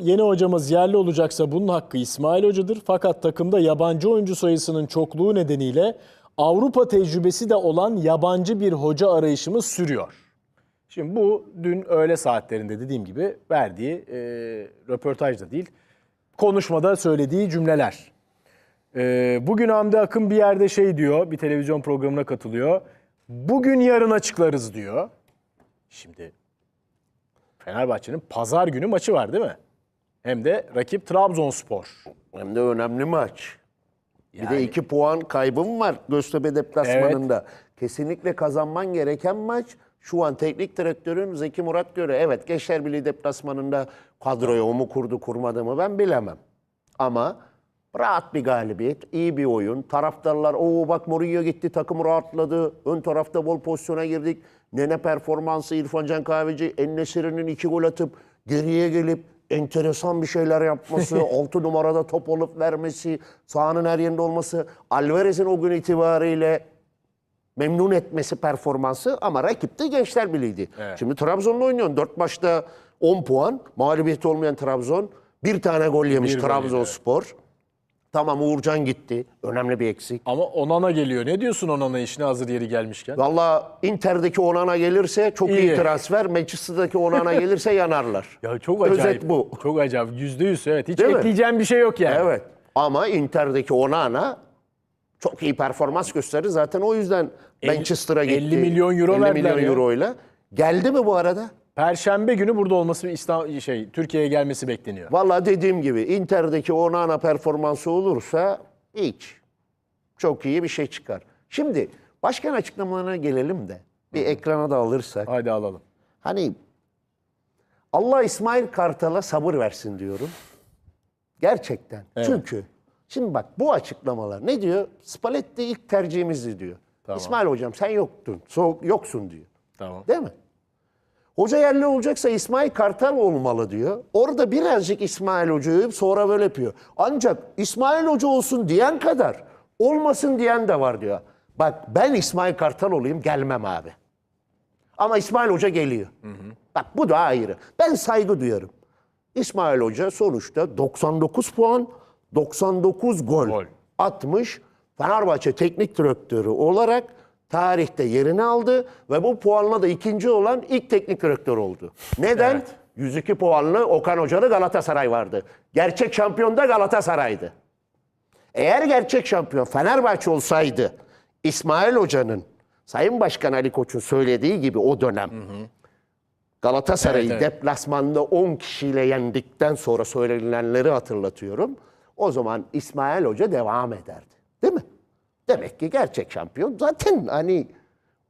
Yeni hocamız yerli olacaksa bunun hakkı İsmail Hoca'dır. Fakat takımda yabancı oyuncu sayısının çokluğu nedeniyle Avrupa tecrübesi de olan yabancı bir hoca arayışımız sürüyor. Şimdi bu dün öğle saatlerinde dediğim gibi verdiği e, röportajda değil, konuşmada söylediği cümleler. E, bugün Hamdi Akın bir yerde şey diyor, bir televizyon programına katılıyor. Bugün yarın açıklarız diyor. Şimdi Fenerbahçe'nin pazar günü maçı var değil mi? Hem de rakip Trabzonspor. Hem de önemli maç. Bir Yani- de iki puan kaybım var Göztepe deplasmanında. Kesinlikle kazanman gereken maç. Şu an teknik direktörün Zeki Murat göre evet Gençler Birliği deplasmanında kadroyu o mu kurdu kurmadı mı ben bilemem. Ama rahat bir galibiyet, iyi bir oyun. Taraftarlar o bak Mourinho gitti takım rahatladı. Ön tarafta bol pozisyona girdik. Nene performansı İrfan Can Kahveci Ennesiri'nin iki gol atıp geriye gelip enteresan bir şeyler yapması, 6 numarada top alıp vermesi, sahanın her yerinde olması, Alvarez'in o gün itibariyle memnun etmesi performansı ama rakip de Gençler Birliği'ydi. Şimdi Trabzon'la oynuyorsun. 4 maçta 10 puan. Mağlubiyeti olmayan Trabzon. Bir tane gol yemiş Trabzonspor. Tamam Uğurcan gitti. Önemli bir eksik. Ama Onana geliyor. Ne diyorsun Onana işine hazır yeri gelmişken? Valla Inter'deki Onana gelirse çok iyi, İyi. transfer. Manchester'daki Onana gelirse yanarlar. Ya çok acayip. Özet bu. Çok acayip. Yüzde yüz evet. Hiç Değil mi? ekleyeceğim bir şey yok yani. Evet. Ama Inter'deki Onana çok iyi performans gösterdi. Zaten o yüzden Manchester'a gitti. 50 milyon euro 50 verdiler milyon ya. euroyla. Geldi mi bu arada? Perşembe günü burada olması İstanbul şey Türkiye'ye gelmesi bekleniyor. Vallahi dediğim gibi Inter'deki Onana performansı olursa hiç. Çok iyi bir şey çıkar. Şimdi başkan açıklamalarına gelelim de bir ekrana da alırsak. Haydi alalım. Hani Allah İsmail Kartal'a sabır versin diyorum. Gerçekten. Çünkü şimdi bak bu açıklamalar ne diyor? Spalletti ilk tercihimizdi diyor. İsmail hocam sen yoktun. so- yoksun diyor. Tamam. Değil mi? Hoca yerli olacaksa İsmail Kartal olmalı diyor. Orada birazcık İsmail Hoca'yı sonra böyle yapıyor. Ancak İsmail Hoca olsun diyen kadar olmasın diyen de var diyor. Bak ben İsmail Kartal olayım gelmem abi. Ama İsmail Hoca geliyor. Bak bu da ayrı. Ben saygı duyarım. İsmail Hoca sonuçta 99 puan, 99 gol, Gol. atmış. Fenerbahçe teknik direktörü olarak tarihte yerini aldı ve bu puanla da ikinci olan ilk teknik direktör oldu. Neden? Evet. 102 puanlı Okan Hocalı Galatasaray vardı. Gerçek şampiyon da Galatasaray'dı. Eğer gerçek şampiyon Fenerbahçe olsaydı İsmail Hoca'nın Sayın Başkan Ali Koç'un söylediği gibi o dönem Galatasaray'ı Evet, evet. deplasmanda 10 kişiyle yendikten sonra söylenenleri hatırlatıyorum. O zaman İsmail Hoca devam ederdi. Demek ki gerçek şampiyon. Zaten hani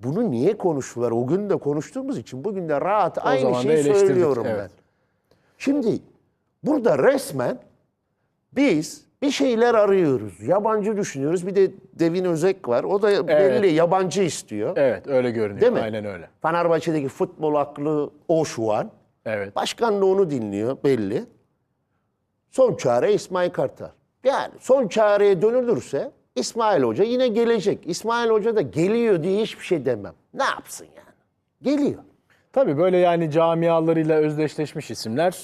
bunu niye konuştular? O gün de konuştuğumuz için bugün de rahat aynı zaman da şeyi söylüyorum evet. ben. Şimdi burada resmen biz bir şeyler arıyoruz. Yabancı düşünüyoruz. Bir de Devin Özek var. O da belli yabancı istiyor. Evet öyle görünüyor. Değil mi? Aynen öyle. Fenerbahçe'deki futbol aklı o şu an. Evet. Başkan da onu dinliyor belli. Son çare İsmail Kartal. Yani son çareye dönülürse İsmail Hoca yine gelecek. İsmail Hoca da geliyor diye hiçbir şey demem. Ne yapsın yani? Geliyor. Tabii böyle yani camialarıyla özdeşleşmiş isimler